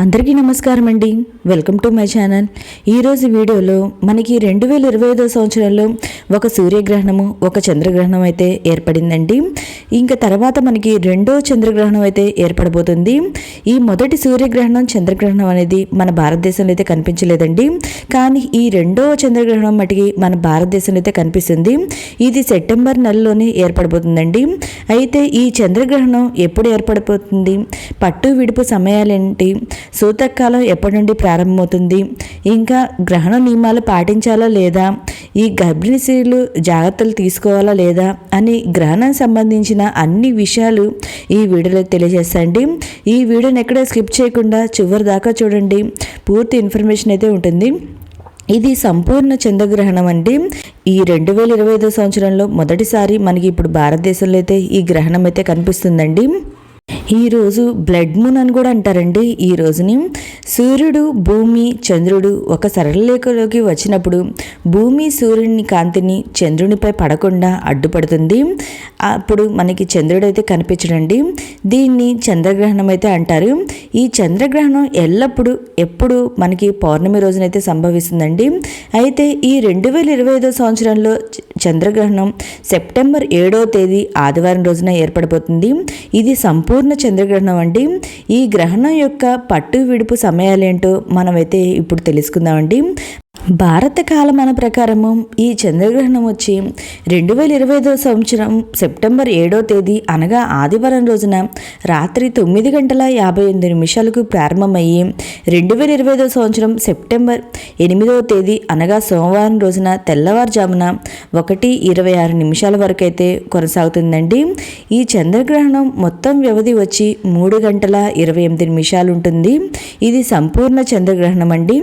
అందరికీ నమస్కారం అండి. వెల్కమ్ టు మై ఛానల్ ఈరోజు వీడియోలో మనకి రెండు వేల ఇరవై ఐదో సంవత్సరంలో ఒక సూర్యగ్రహణము ఒక చంద్రగ్రహణం అయితే ఏర్పడిందండి. ఇంకా తర్వాత మనకి రెండో చంద్రగ్రహణం అయితే ఏర్పడబోతుంది. ఈ మొదటి సూర్యగ్రహణం చంద్రగ్రహణం అనేది మన భారతదేశంలో అయితే కనిపించలేదండి. కానీ ఈ రెండో చంద్రగ్రహణం మటుకి మన భారతదేశంలో అయితే కనిపిస్తుంది. ఇది సెప్టెంబర్ నెలలోనే ఏర్పడబోతుందండి. అయితే ఈ చంద్రగ్రహణం ఎప్పుడు ఏర్పడిపోతుంది పట్టు విడుపు సమయాలేంటి? సూతకాలం ఎప్పటి నుండి ప్రారంభమవుతుంది? ఇంకా గ్రహణ నియమాలు పాటించాలా లేదా? ఈ గర్భిణీ స్త్రీలు జాగ్రత్తలు తీసుకోవాలా లేదా? అని గ్రహణం సంబంధించిన అన్ని విషయాలు ఈ వీడియోలో తెలియజేస్తండి ఈ వీడియోని ఎక్కడ స్కిప్ చేయకుండా చివరి దాకా చూడండి. పూర్తి ఇన్ఫర్మేషన్ అయితే ఉంటుంది. ఇది సంపూర్ణ చంద్రగ్రహణం అండి. ఈ రెండు వేల ఇరవై ఐదో సంవత్సరంలో మొదటిసారి మనకి ఇప్పుడు భారతదేశంలో అయితే ఈ గ్రహణం అయితే కనిపిస్తుందండి. ఈరోజు బ్లడ్ మూన్ అని కూడా అంటారండి. ఈ రోజుని సూర్యుడు భూమి చంద్రుడు ఒక సరళరేఖలోకి వచ్చినప్పుడు భూమి సూర్యుని కాంతిని చంద్రునిపై పడకుండా అడ్డుపడుతుంది. అప్పుడు మనకి చంద్రుడు అయితే కనిపించడండి. దీన్ని చంద్రగ్రహణం అయితే అంటారు. ఈ చంద్రగ్రహణం ఎల్లప్పుడూ ఎప్పుడు మనకి పౌర్ణమి రోజునైతే సంభవిస్తుందండి. అయితే ఈ రెండు వేల ఇరవై ఐదో సంవత్సరంలో చంద్రగ్రహణం సెప్టెంబర్ ఏడో తేదీ ఆదివారం రోజున ఏర్పడబోతుంది. ఇది సంపూర్ణ చంద్రగ్రహణం అండి. ఈ గ్రహణం యొక్క పట్టు విడుపు సమయాలేంటో మనమైతే ఇప్పుడు తెలుసుకుందామండి. భారత కాలమాన ప్రకారము ఈ చంద్రగ్రహణం వచ్చి రెండు వేల ఇరవై ఐదో సంవత్సరం సెప్టెంబర్ ఏడో తేదీ అనగా ఆదివారం రోజున రాత్రి తొమ్మిది గంటల యాభై ఎనిమిది నిమిషాలకు ప్రారంభమయ్యి రెండు వేల ఇరవై ఐదో సంవత్సరం సెప్టెంబర్ ఎనిమిదవ తేదీ అనగా సోమవారం రోజున తెల్లవారుజామున ఒకటి ఇరవై ఆరు నిమిషాల వరకు అయితే కొనసాగుతుందండి. ఈ చంద్రగ్రహణం మొత్తం వ్యవధి వచ్చి మూడు గంటల ఇరవై ఎనిమిది నిమిషాలు ఉంటుంది. ఇది సంపూర్ణ చంద్రగ్రహణం అండి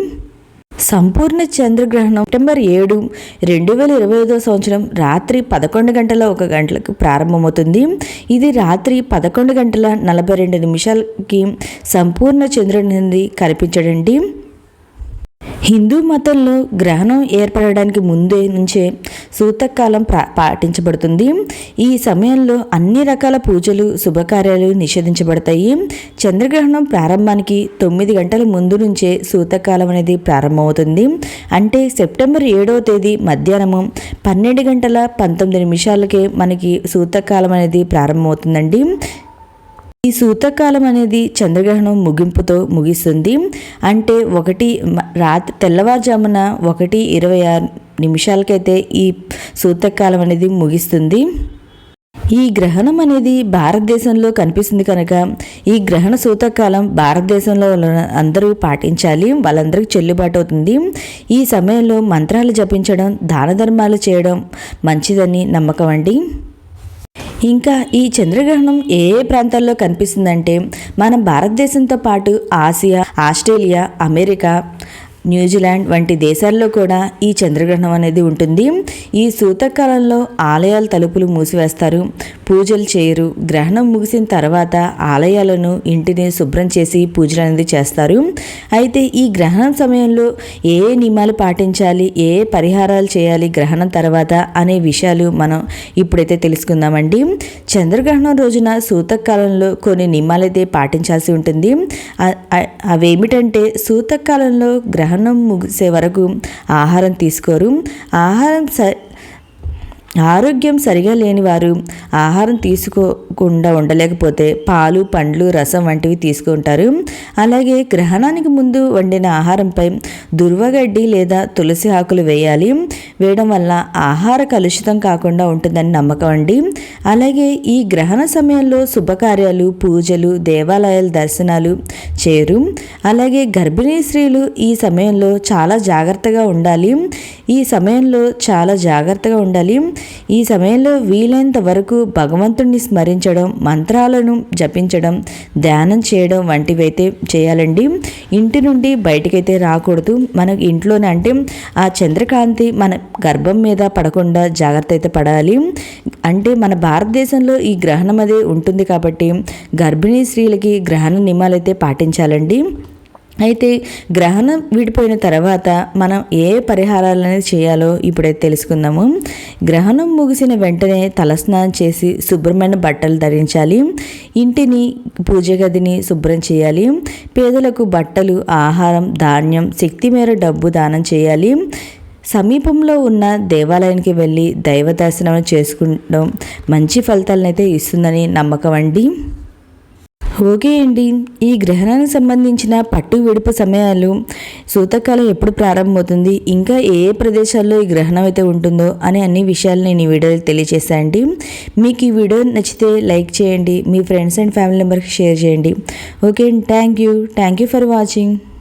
సంపూర్ణ చంద్రగ్రహణం సెప్టెంబర్ ఏడు రెండు వేల ఇరవై ఐదో సంవత్సరం రాత్రి పదకొండు గంటల ఒక గంటలకు ప్రారంభమవుతుంది. ఇది రాత్రి పదకొండు గంటల నలభై రెండు నిమిషాలకి సంపూర్ణ చంద్రుడి నుండి కనిపించడండి. హిందూ మతంలో గ్రహణం ఏర్పడడానికి ముందే నుంచే సూతకాలం ప్రా పాటించబడుతుంది. ఈ సమయంలో అన్ని రకాల పూజలు శుభకార్యాలు నిషేధించబడతాయి. చంద్రగ్రహణం ప్రారంభానికి తొమ్మిది గంటల ముందు నుంచే సూతకాలం అనేది ప్రారంభమవుతుంది. అంటే సెప్టెంబర్ ఏడవ తేదీ మధ్యాహ్నము పన్నెండు గంటల పంతొమ్మిది నిమిషాలకే మనకి సూతకాలం అనేది ప్రారంభమవుతుందండి. ఈ సూతకాలం అనేది చంద్రగ్రహణం ముగింపుతో ముగిస్తుంది. అంటే ఒకటి రాత్రి తెల్లవారుజామున ఒకటి ఇరవై ఆరు నిమిషాలకైతే ఈ సూతకాలం అనేది ముగిస్తుంది. ఈ గ్రహణం అనేది భారతదేశంలో కనిపిస్తుంది కనుక ఈ గ్రహణ సూతకాలం భారతదేశంలో అందరూ పాటించాలి. వాళ్ళందరికీ చెల్లుబాటు అవుతుంది. ఈ సమయంలో మంత్రాలు జపించడం దాన ధర్మాలు చేయడం మంచిదని నమ్మకం అండి. ఇంకా ఈ చంద్రగ్రహణం ఏ ఏ ప్రాంతాల్లో కనిపిస్తుందంటే మన భారతదేశంతో పాటు ఆసియా ఆస్ట్రేలియా అమెరికా న్యూజిలాండ్ వంటి దేశాల్లో కూడా ఈ చంద్రగ్రహణం అనేది ఉంటుంది. ఈ సూతకాలంలో ఆలయాల తలుపులు మూసివేస్తారు. పూజలు చేయరు. గ్రహణం ముగిసిన తర్వాత ఆలయాలను ఇంటిని శుభ్రం చేసి పూజలు అనేది చేస్తారు. అయితే ఈ గ్రహణం సమయంలో ఏ నియమాలు పాటించాలి ఏ పరిహారాలు చేయాలి గ్రహణం తర్వాత అనే విషయాలు మనం ఇప్పుడైతే తెలుసుకుందామండి. చంద్రగ్రహణం రోజున సూతకాలంలో కొన్ని నియమాలు అయితే పాటించాల్సి ఉంటుంది. అవేమిటంటే సూతకాలంలో గ్రహణం ముగిసే వరకు ఆహారం తీసుకోరు. ఆహారం స ఆరోగ్యం సరిగా లేని వారు ఆహారం తీసుకోకుండా ఉండలేకపోతే పాలు పండ్లు రసం వంటివి తీసుకుంటారు అలాగే గ్రహణానికి ముందు వండిన ఆహారంపై దుర్వగడ్డి లేదా తులసి ఆకులు వేయాలి. వేయడం వల్ల ఆహార కలుషితం కాకుండా ఉంటుందని నమ్మకం అండి. అలాగే ఈ గ్రహణ సమయంలో శుభకార్యాలు పూజలు దేవాలయాల దర్శనాలు చేరు. అలాగే గర్భిణీ స్త్రీలు ఈ సమయంలో చాలా జాగ్రత్తగా ఉండాలి. ఈ సమయంలో చాలా జాగ్రత్తగా ఉండాలి. ఈ సమయంలో వీలైనంత వరకు భగవంతుణ్ణి స్మరించడం మంత్రాలను జపించడం ధ్యానం చేయడం వంటివైతే చేయాలండి. ఇంటి నుండి బయటకైతే రాకూడదు. మనకు ఇంట్లోనే అంటే ఆ చంద్రకాంతి మన గర్భం మీద పడకుండా జాగ్రత్త అయితే పడాలి. అంటే మన భారతదేశంలో ఈ గ్రహణం అదే ఉంటుంది కాబట్టి గర్భిణీ స్త్రీలకి గ్రహణ నియమాలు అయితే పాటించాలండి. అయితే గ్రహణం విడిపోయిన తర్వాత మనం ఏ పరిహారాలు అనేది చేయాలో ఇప్పుడైతే తెలుసుకుందాము. గ్రహణం ముగిసిన వెంటనే తలస్నానం చేసి శుభ్రమైన బట్టలు ధరించాలి. ఇంటిని పూజ గదిని శుభ్రం చేయాలి. పేదలకు బట్టలు ఆహారం ధాన్యం శక్తి మేర డబ్బు దానం చేయాలి. సమీపంలో ఉన్న దేవాలయానికి వెళ్ళి దైవ దర్శనం చేసుకోవడం మంచి ఫలితాలనైతే ఇస్తుందని నమ్మకం అండి. ఓకే అండి. ఈ గ్రహణానికి సంబంధించిన పట్టు విడుపు సమయాలు సూతకాలం ఎప్పుడు ప్రారంభమవుతుంది ఇంకా ఏ ఏ ప్రదేశాల్లో ఈ గ్రహణం అయితే ఉంటుందో అనే అన్ని విషయాలు నేను ఈ వీడియోలో తెలియజేశాను అండి. మీకు ఈ వీడియో నచ్చితే లైక్ చేయండి మీ ఫ్రెండ్స్ అండ్ ఫ్యామిలీ మెంబర్కి షేర్ చేయండి. Okay thank you. Thank you for watching.